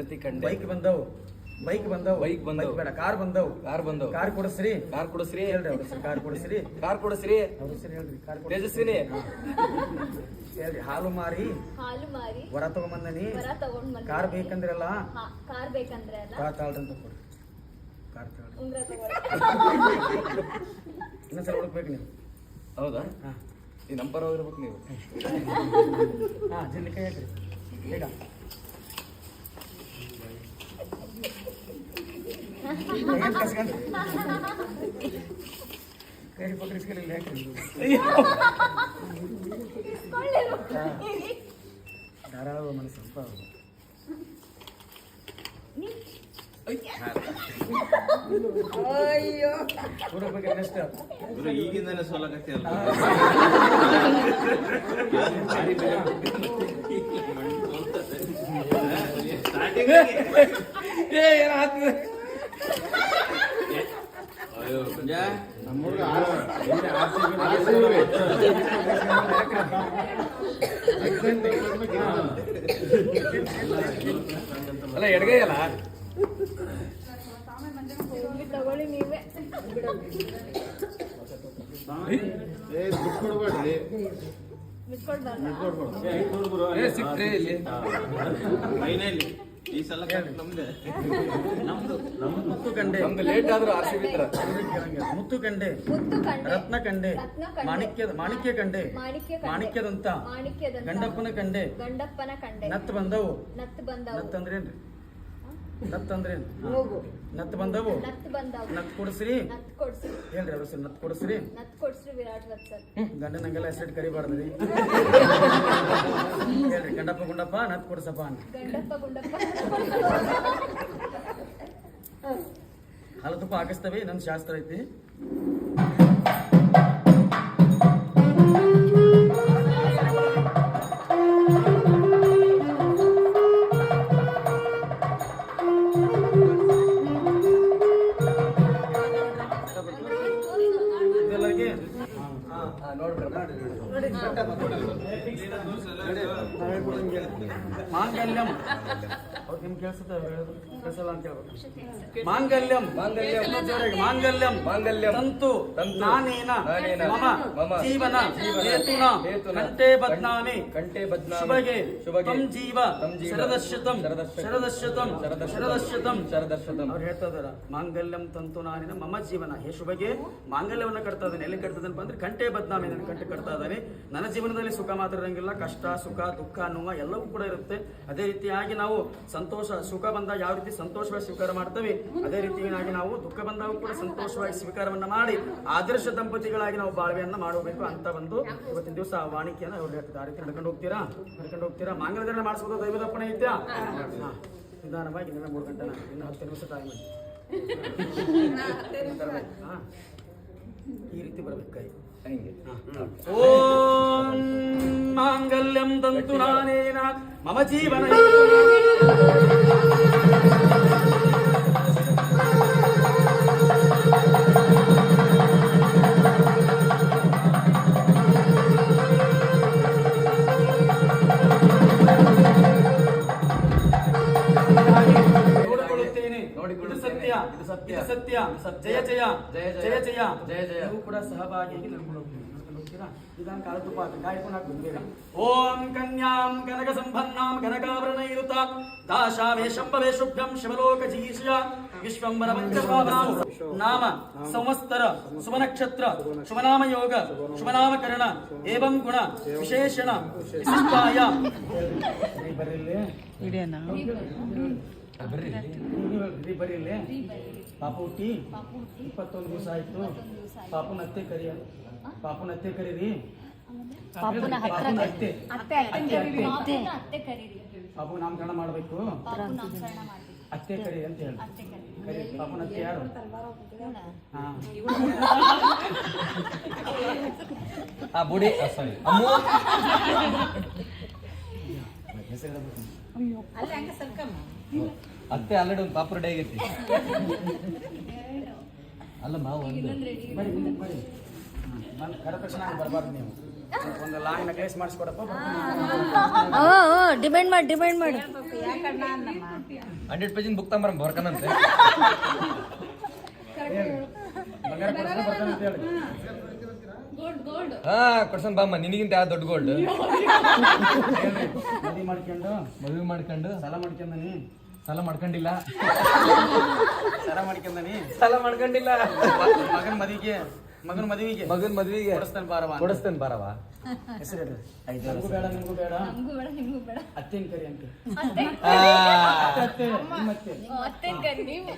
Bike ಬಂದವು. Bike ಬಂದವು. Bike ಬಂದವು. ಬೇಡ ಕಾರ್ ಬಂದವು. ಕಾರ್ ಬಂದವು. ಕಾರ್ ಕೊಡಿಸ್ರಿ. ಕಾರ್ ಕೊಡಿಸ್ರಿ. ಹೇಳ್ರಿ ಅವ್ರ ಕಾರ್ ಕೊಡಿಸ್ರಿ. ಕಾರ್ ಕೊಡಿಸ್ರಿ. ಅವ್ರ ಹೆಸರು ಹೇಳ್ರಿ ಕಾರ್ ಕೊಡಿಸ್ರಿ. ತೇಜಸ್ವಿನಿ. ಹೇಳ್ರಿ ಹಾಲು ಮಾರಿ. ಹಾಲು ಮಾರಿ. ವರ ತಗೊಂಬಂದನಿ ವರ ತಗೊಂಡ್ ಕಾರ್ ಬೇಕಂದ್ರಲ್ಲ? ಕಾರ್ ಬೇಕಂದ್ರೆ ಅಲ್ಲ? ಕಾರ್ ತಾಳ್ದಂತ ಕೊಡ್ರಿ. ಕಾರ್ ತಗೊಂಡ್ ಇನ್ನೊಂದ್ಸಲ ಹುಡುಕ್ಬೇಕು ನೀವು. ಹೌದಾ? ಈ ನಂಬರ್ ಹೋಗಿರ್ಬೇಕು ನೀವು. ಹಾ ಜಿಲ್ಲೆ ಕೈ ಹಾಕ್ರಿ. ಬೇಗ. ಕೈ ಹಾಕ್ರಿ ಧಾರಾಳ ಮನಸ್ಸು ಸ್ವಲ್ಪ ಅಯ್ಯೋ ನೆಕ್ಸ್ಟ್ ಗುರು ಈಗಿಂದನೇ ಸೋಲಕತ್ತಿ ಸ್ಟಾರ್ಟಿಂಗ್ ಏ ಕುಂಜ ಅಲ್ಲ ಎಡಗೈ ಅಲ್ಲ ತಗೊಳ್ಳಿ ನೀವೇ ಏ ದುಡ್ಡು ಕೊಡ್ಬೇಡ್ರಿ ಬಿಟ್ಕೊಡ್ಬಾರ್ದ ಏ ಸಿಕ್ತ್ರಿ ಇಲ್ಲಿ. ಫೈನಲ್ ಈ ಸಲ ನಮ್ದೆ. ನಮ್ದು. ನಮ್ದು. ಮುತ್ತು ಕಂಡೆ. ನಮ್ದು ಲೇಟ್ ಆದ್ರೂ ಆರ್ ಸಿ ಬಿತ್ರ ಮುತ್ತು ಕಂಡೆ. ಮುತ್ತು ಕಂಡೆ. ರತ್ನ ಕಂಡೆ. ಮಾಣಿಕ್ಯದ ಮಾಣಿಕ್ಯ ಕಂಡೆ. ಮಾಣಿಕ್ಯ ಕಂಡೆ. ಮಾಣಿಕ್ಯದಂತ. ಗಂಡಪ್ಪನ ಕಂಡೆ. ಗಂಡಪ್ಪನ ಕಂಡೆ. ನತ್ ಬಂದವು. ನತ್ ಬಂದವು. ನತ್ ಅಂದ್ರೇನ್ರಿ ನತ್ ಅಂದ್ರೇನ್ ಹೋಗು. ನತ್ ಬಂದವು. ನತ್ ಬಂದವು. ನತ್ ಕೊಡ್ಸ್ರಿ. ಹೇಳ್ರಿ ಅವ್ರ ಹೆಸರು ನತ್ ಕೊಡ್ಸ್ರಿ? ನತ್ ಕೊಡ್ಸ್ರಿ ವಿರಾಟ್ ವತ್ಸಲ್ ಗಂಡನಂಗೆಲ್ಲ ಹೆಸರು ಕರಿಬಾರ್ದ್ರಿ ಹೇಳ್ರಿ ಗಂಡಪ್ಪ ಗುಂಡಪ್ಪ ನತ್ ಕೊಡ್ಸಪ್ಪ ಅಂತ. ಗಂಡಪ್ಪ ಗುಂಡಪ್ಪ. ಹಾಲು ತುಪ್ಪ ಹಾಕಿಸ್ತೇವೆ ನನ್ನ ಶಾಸ್ತ್ರ ಐತಿ. ಮಾಂಗಲ್ಯಂ ಅವ್ರು ನಿಮ್ಗೆ ಕೇಳಿಸುತ್ತೆ ಕೇಳಿಸಲ್ಲ ಅಂತ ಹೇಳ್ಬೇಕು ಮಾಂಗಲ್ಯಂ ಮಾಂಗಲ್ಯಂ. ಮಾಂಗಲ್ಯಂ ಮಾಂಗಲ್ಯಂ. ತಂತು. ನಾನೇನ. ಮಮ. ಜೀವನ. ಹೇತುನ. ಕಂಠೆ ಬದ್ನಾಮಿ ಕಂಠೆ ಬದ್ನಾಮಿ. ಶುಭಗೆ ಶುಭಗೆ. ತಂ ಜೀವ. ಶರದಶ್ಯತಂ ಶರದಶ್ಯತಂ. ಶರದಶ್ಯತಂ ಶರದಶ್ಯತಂ. ಅವ್ರು ಹೇಳ್ತಾ ಇದಾರ ಮಾಂಗಲ್ಯಂ ತಂತು ನಾನಿನ ಮಮ ಜೀವನ ಹೇ ಶುಭಗೆ ಮಾಂಗಲ್ಯವನ್ನ ಕಟ್ತಾ ಇದ್ದಾನೆ ಎಲ್ಲಿ ಕಟ್ತದನಪ್ಪ ಅಂದ್ರೆ ಕಂಠೆ ಬದ್ನಾಮಿ ನನ್ನ ಕಂಠೆ ಕಟ್ತಾ ಇದ್ದಾನೆ. ನನ್ನ ಜೀವನದಲ್ಲಿ ಸುಖ ಮಾತ್ರ ಇರಂಗಿಲ್ಲ ಕಷ್ಟ ಸುಖ ದುಃಖ ನೋವು ಎಲ್ಲವೂ ಕೂಡ ಇರುತ್ತೆ. ಅದೇ ರೀತಿಯಾಗಿ ನಾವು ಸಂತೋಷ ಸುಖ ಬಂದಾಗ ಯಾವ ರೀತಿ ಸಂತೋಷವಾಗಿ ಸ್ವೀಕಾರ ಮಾಡ್ತೇವೆ ಅದೇ ರೀತಿಯಾಗಿ ನಾವು ದುಃಖ ಬಂದಾಗ ಕೂಡ ಸಂತೋಷವಾಗಿ ಸ್ವೀಕಾರವನ್ನು ಮಾಡಿ ಆದರ್ಶ ದಂಪತಿಗಳಾಗಿ ನಾವು ಬಾಳ್ವೆಯನ್ನು ಮಾಡಬೇಕು ಅಂತ ಒಂದು ಇವತ್ತಿನ ದಿವಸ ಆ ವಾಣಿಕೆಯನ್ನು ಅವ್ರು ಹೇಳ್ತಾರೆ ಆ ರೀತಿ ನಡ್ಕೊಂಡು ಹೋಗ್ತೀರಾ? ನಡ್ಕೊಂಡು ಹೋಗ್ತೀರಾ? ಮಾಂಗಲ್ಯಧಾರಣೆ ಮಾಡಿಸ್ಬೋದು ದೈವದಪ್ಪಣೆ ಐತ್ಯಾ. ನಿಧಾನವಾಗಿ ಇನ್ನ ಮೂರು ಗಂಟೆ ಇನ್ನು ಹತ್ತು ನಿಮಿಷ ಟೈಮ್ ಈ ರೀತಿ ಬರ್ಬೇಕು ಕೈ. ಹಂಗೆ ಓಂ ಮಾಂಗಲ್ಯಂ ತಂತು ನಾನೇನ ಮಮ ಜೀವನ ಸತ್ಯ. ಜಯ ಜಯ ಜಯ. ಜಯ. ಜಯ. ಜಯ. ನೀವು ಕೂಡ ಸಹಭಾಗಿಯಾಗಿ ನಡ್ಕೊಂಡು ಹೋಗ್ತೀರಿ ನಡ್ಕೊಂಡು ಹೋಗ್ತೀರಾ? ಇದನ್ನು ಕಾಲ ತುಪ್ಪ ಹಾಕಿ. ಬೇಗ. ಓಂ ಕನ್ಯಾಂ ಕನಕ ಸಂಪನ್ನಾಂ ಕನಕಾಭರಣೈರುತ ದಾಶಾವೇ ಶಂಭವೇ ಶಿವಲೋಕ ಜಿಗೀಷ ವಿಶ್ವಂಬರ ನಾಮ ಸಂವತ್ಸರ ಸುಮನಕ್ಷತ್ರ ಶುಭನಾಮ ಯೋಗ ಶುಭನಾಮಕರಣ ಏವಂ ಗುಣ ವಿಶೇಷಣ ವಿಶಿಷ್ಟಾಯ. ಬರ್ರಿ ಬರ್ರಿ. ಬರ್ರಿ ಇಲ್ಲಿ. ಪಾಪು ಹುಟ್ಟಿ ಇಪ್ಪತ್ತೊಂದು ದಿವಸ ಆಯ್ತು. ಪಾಪನ ಅತ್ತೆ ಕರಿಯ. ಪಾಪುನ ಅತ್ತೆ ಕರೀರಿ. ಪಾಪನ ಅತ್ತೆ. ಪಾಪು ನಾಮಕರಣ ಮಾಡಬೇಕು. ಅತ್ತೆ ಕರಿ ಅಂತ ಹೇಳಿ. ಕರಿ. ಪಾಪುನ ಅತ್ತೆ ಯಾರು? ಆ ಬುಡಿ ಸಾರಿ ಅಮ್ಮು. ಹೆಸರು ಹೇಳ್ಬೇಕು. ಅತ್ತೆ ಆಲ್ರೆಡಿ ಒಂದು ಪಾಪರ್ ಡೇ ಆಗೈತಿ. ಅಲ್ಲ ಒಂದು. ಬರ್ಬಾರ್ದು ನೀವು. ಒಂದು ಲಾಂಗ್ ನೆಕ್ಲೆಸ್ ಮಾಡಿಸ್ಕೊಡಪ್ಪ. ಡಿಮ್ಯಾಂಡ್ ಮಾಡಿ ಡಿಮ್ಯಾಂಡ್ ಮಾಡು. ಹಂಡ್ರೆಡ್ ಪೇಜಿನ ಬುಕ್ ತಗೊಂಬರ ಬರ್ಕನಂತೆ. ಬಂಗಾರ ಕೊಡ್ಸ್ಕೊಂಡ್ ಬರ್ತಾನೆ ಅಂತ ಹೇಳಿ ಹಾ ಕೊಡ್ಸನ್ ಬಾಮ್ಮ ನಿನಗಿಂತ ಯಾವ ದೊಡ್ಡ ಗೋಲ್ಡ್ ಮದುವೆ ಮಾಡ್ಕೊಂಡು. ಮದುವೆ ಮಾಡ್ಕೊಂಡು? ಸಾಲ ಮಾಡ್ಕೊಂಡನಿ. ಸಾಲ ಮಾಡ್ಕೊಂಡಿಲ್ಲ? ಸಾಲ ಮಾಡ್ಕೊಂಡನಿ. ಸಾಲ ಮಾಡ್ಕೊಂಡಿಲ್ಲ? ಮಗನ ಮದುವೆಗೆ ಮಗನ ಮದುವೆಗೆ. ಮಗನ ಮದುವೆಗೆ. ಕೊಡಿಸ್ತಾನೆ ಬಾರವ ಕೊಡಿಸ್ತಾನೆ ಬಾರವ ಹೆಸರು ಹೇಳು ನಮಗೂ ಬೇಡ ನಿಮಗೂ ಬೇಡ. ನಮಗೂ ಬೇಡ ನಿಮಗೂ ಬೇಡ. ಅತ್ತೆನ್ ಕರಿ ಅಂತ. ಅತ್ತೆ. ಅತ್ತೆ ಓ, ಅತ್ತೆನ್ ಕರಿ ನೀವು.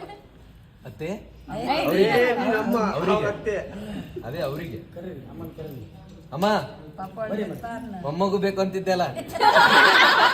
ಅತ್ತೆ. ಅದೇ ಅವರಿಗೆ. ಅಮ್ಮ ಮೊಮ್ಮಗು ಬೇಕು ಅಂತಿದ್ದೆಲ್ಲ